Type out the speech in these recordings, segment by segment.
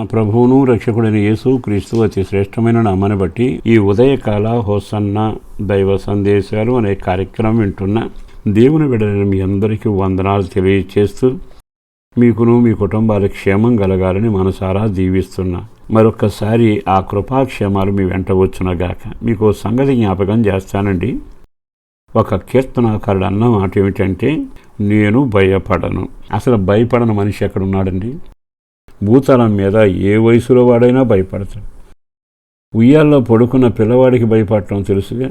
మన ప్రభువును రక్షకుడైన యేసు క్రీస్తు అతి శ్రేష్టమైన నామాన్ని బట్టి ఈ ఉదయకాల హోసన్న దైవ సందేశాలు అనే కార్యక్రమం వింటున్న దేవుని బిడ్డలైన మీ అందరికీ వందనాలు తెలియచేస్తూ మీకును మీ కుటుంబాల క్షేమం కలగాలని మనసారా దీవిస్తున్నా మరొక్కసారి ఆ కృపాక్షేమాలు మీ వెంట వచ్చునగాక మీకు సంగతి జ్ఞాపకం చేస్తానండి. ఒక కీర్తనాకారుడు అన్న మాట ఏమిటంటే నేను భయపడను. అసలు భయపడని మనిషి ఎక్కడ ఉన్నాడండి భూతలం మీద ఏ వయసులో వాడైనా భయపడతాడు. ఉయ్యాల్లో పడుకున్న పిల్లవాడికి భయపడటం తెలుసుగా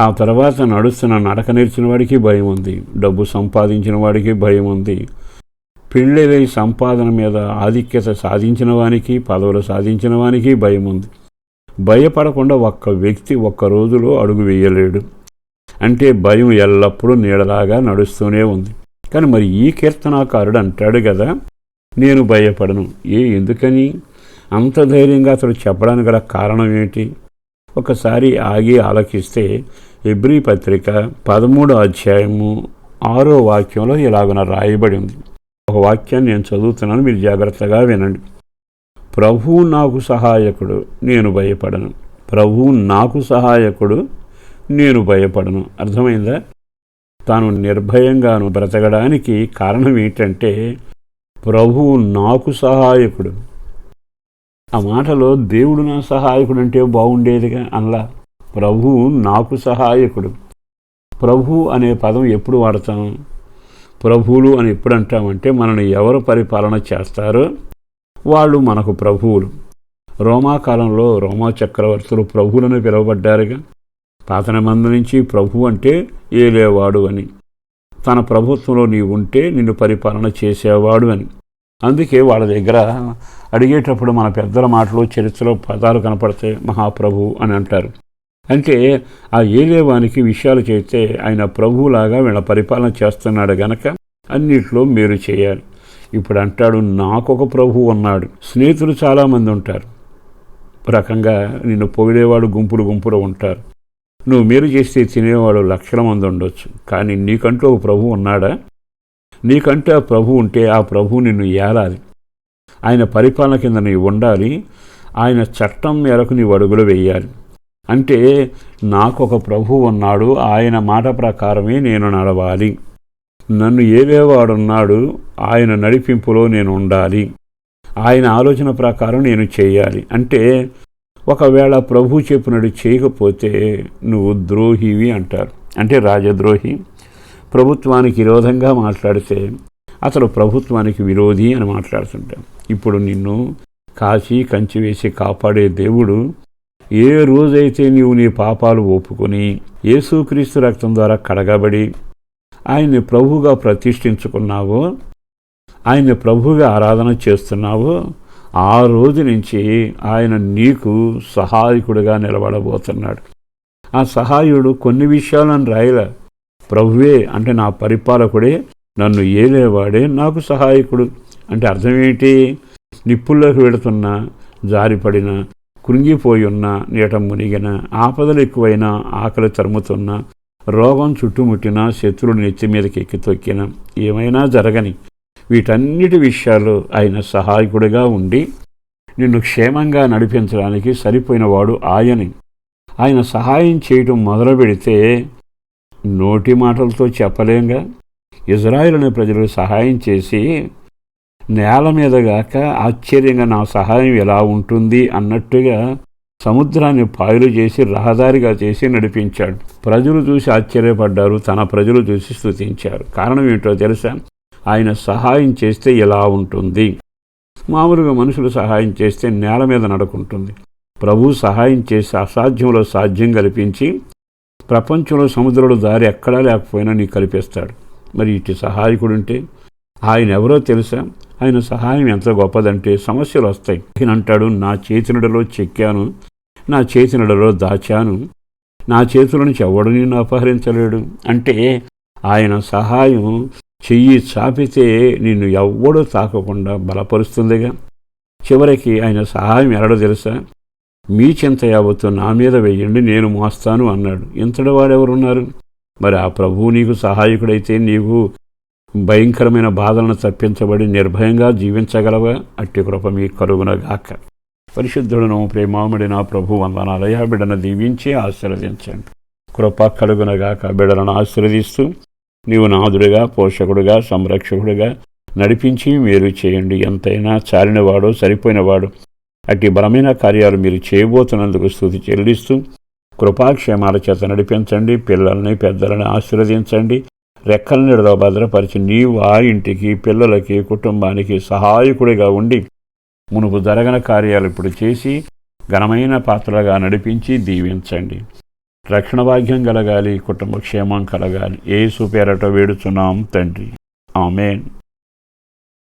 ఆ తర్వాత నడుస్తున్న నడక నేర్చిన వాడికి భయం ఉంది డబ్బు సంపాదించిన వాడికి భయం ఉంది. పెళ్ళిలై సంపాదన మీద ఆధిక్యత సాధించిన వానికి పదవులు సాధించిన వానికి భయం ఉంది. భయపడకుండా ఒక్క వ్యక్తి ఒక్క రోజులో అడుగు వేయలేడు. అంటే భయం ఎల్లప్పుడూ నీడలాగా నడుస్తూనే ఉంది. కానీ మరి ఈ కీర్తనాకారుడు అంటాడు కదా నేను భయపడను. ఏ ఎందుకని? అంత ధైర్యంగా అతడు చెప్పడానికి గల కారణం ఏమిటి? ఒకసారి ఆగి ఆలోకిస్తే ఎబ్రి పత్రిక పదమూడో అధ్యాయము ఆరో వాక్యంలో ఇలాగున రాయబడి ఉంది. ఒక వాక్యాన్ని నేను చదువుతున్నాను మీరు జాగ్రత్తగా వినండి. ప్రభువు నాకు సహాయకుడు నేను భయపడను. ప్రభువు నాకు సహాయకుడు నేను భయపడను. అర్థమైందా? తాను నిర్భయంగాను బ్రతకడానికి కారణం ఏంటంటే ప్రభువు నాకు సహాయకుడు. ఆ మాటలో దేవుడు నా సహాయకుడు అంటే బాగుండేదిగా అనలా? ప్రభువు నాకు సహాయకుడు. ప్రభు అనే పదం ఎప్పుడు వాడతాం? ప్రభువులు అని ఎప్పుడు అంటామంటే మనల్ని ఎవరు పరిపాలన చేస్తారో వాళ్ళు మనకు ప్రభువులు. రోమా కాలంలో రోమా చక్రవర్తులు ప్రభువులను పిలువబడ్డారుగా. పాత మంది నుంచి ప్రభు అంటే ఏలేవాడు అని. తన ప్రభుత్వంలో నీవు ఉంటే నిన్ను పరిపాలన చేసేవాడు అని. అందుకే వాళ్ళ దగ్గర అడిగేటప్పుడు మన పెద్దల మాటలు చరిత్రలో పదాలు కనపడతాయి మహాప్రభు అని అంటారు. అంటే ఆ ఏలేవానికి విషయాలు చేస్తే ఆయన ప్రభువులాగా వీళ్ళ పరిపాలన చేస్తున్నాడు గనక అన్నిట్లో మేలు చేయాలి. ఇప్పుడు అంటాడు నాకొక ప్రభు ఉన్నాడు. స్నేహితులు చాలామంది ఉంటారు. రకంగా నిన్ను పొగిడేవాడు గుంపులు గుంపులు ఉంటారు. నువ్వు మేలు చేస్తే తినేవాడు లక్షల మంది ఉండొచ్చు. కానీ నీకంటూ ఒక ప్రభు ఉన్నాడా? నీకంటే ఆ ప్రభు ఉంటే ఆ ప్రభు నిన్ను ఏలాలి. ఆయన పరిపాలన కింద నీవు ఉండాలి. ఆయన చట్టం మేరకు నీవు అడుగులు వేయాలి. అంటే నాకు ఒక ప్రభు ఉన్నాడు. ఆయన మాట ప్రకారమే నేను నడవాలి. నన్ను ఏవేవాడున్నాడు ఆయన నడిపింపులో నేను ఉండాలి. ఆయన ఆలోచన ప్రకారం నేను చేయాలి. అంటే ఒకవేళ ప్రభు చెప్పినట్టు చేయకపోతే నువ్వు ద్రోహివి అంటారు. అంటే రాజద్రోహి. ప్రభుత్వానికి విరోధంగా మాట్లాడితే అతడు ప్రభుత్వానికి విరోధి అని మాట్లాడుతుంటాం ఇప్పుడు నిన్ను కాచి కంచి వేసి కాపాడే దేవుడు ఏ రోజైతే నీవు నీ పాపాలు ఒప్పుకొని యేసుక్రీస్తు రక్తం ద్వారా కడగబడి ఆయన్ని ప్రభువుగా ప్రతిష్ఠించుకున్నావో ఆయన్ని ప్రభువుగా ఆరాధన చేస్తున్నావో ఆ రోజు నుంచి ఆయన నీకు సహాయకుడిగా నిలబడబోతున్నాడు. ఆ సహాయుడు కొన్ని విషయాలను రాయలే. ప్రభువే అంటే నా పరిపాలకుడే నన్ను ఏలేవాడే నాకు సహాయకుడు. అంటే అర్థం ఏంటి? నిప్పుల్లోకి వెళుతున్నా జారిపడిన కృంగిపోయి ఉన్న నీట మునిగిన ఆపదలు ఎక్కువైనా ఆకలి తరుముతున్నా రోగం చుట్టుముట్టిన శత్రువులు నెత్తి మీదకి ఎక్కి తొక్కిన ఏమైనా జరగని వీటన్నిటి విషయాలు ఆయన సహాయకుడిగా ఉండి నిన్ను క్షేమంగా నడిపించడానికి సరిపోయినవాడు ఆయని. ఆయన సహాయం చేయటం మొదలు పెడితే నోటి మాటలతో చెప్పలేంగా. ఇజ్రాయిల్ అనే ప్రజలకు సహాయం చేసి నేల మీదగాక ఆశ్చర్యంగా నా సహాయం ఎలా ఉంటుంది అన్నట్టుగా సముద్రాన్ని పాయలు చేసి రహదారిగా చేసి నడిపించాడు. ప్రజలు చూసి ఆశ్చర్యపడ్డారు తన ప్రజలు చూసి స్థుతించారు కారణం ఏంటో తెలుసా? ఆయన సహాయం చేస్తే ఎలా ఉంటుంది. మామూలుగా మనుషులు సహాయం చేస్తే నేల మీద నడుకుంటుంది. ప్రభు సహాయం చేసి అసాధ్యంలో సాధ్యం కల్పించి ప్రపంచంలో సముద్రంలో దారి ఎక్కడా లేకపోయినా నీకు కల్పిస్తాడు. మరి ఇటు సహాయకుడుంటే ఆయన ఎవరో తెలుసా? ఆయన సహాయం ఎంత గొప్పదంటే సమస్యలు వస్తాయి. ఈయన అంటాడు నా చేతినడలో చెక్కాను నా చేతినడలో దాచాను నా చేతుల నుంచి ఎవడు నేను అపహరించలేడు. అంటే ఆయన సహాయం చెయ్యి చాపితే నిన్ను ఎవ్వడూ తాకకుండా బలపరుస్తుందిగా. చివరికి ఆయన సహాయం ఎరడో తెలుసా? మీ చింత యావత్తు నా మీద వెయ్యండి నేను మోస్తాను అన్నాడు. ఇంతటి వాడెవరున్నారు? మరి ఆ ప్రభువు నీకు సహాయకుడైతే నీవు భయంకరమైన బాధలను తప్పించబడి నిర్భయంగా జీవించగలవా? అట్టి కృప మీ కలుగునగాక పరిశుద్ధుడను ప్రేమాముడి నా ప్రభు వందనాలయ బిడ్డను దీవించి ఆశీర్వదించండి. కృప కలుగునగాక బిడలను ఆశీర్వదిస్తూ నీవు నాదుడుగా పోషకుడుగా సంరక్షకుడుగా నడిపించి మీరు చేయండి. ఎంతైనా చాలినవాడు సరిపోయినవాడు. అట్టి బలమైన కార్యాలు మీరు చేయబోతున్నందుకు స్థుతి చెల్లిస్తూ కృపాక్షేమాల చేత నడిపించండి. పిల్లల్ని పెద్దలని ఆశీర్వదించండి. రెక్కల నీడలో భద్రపరిచి నీవు ఆ ఇంటికి పిల్లలకి కుటుంబానికి సహాయకుడిగా ఉండి మునుపు జరగని కార్యాలు ఇప్పుడు చేసి ఘనమైన పాత్రలుగా నడిపించి దీవించండి. రక్షణ భాగ్యం కలగాలి కుటుంబ క్షేమం కలగాలి. ఏ పేరట వేడుచున్నాం తండ్రి. ఆమెన్.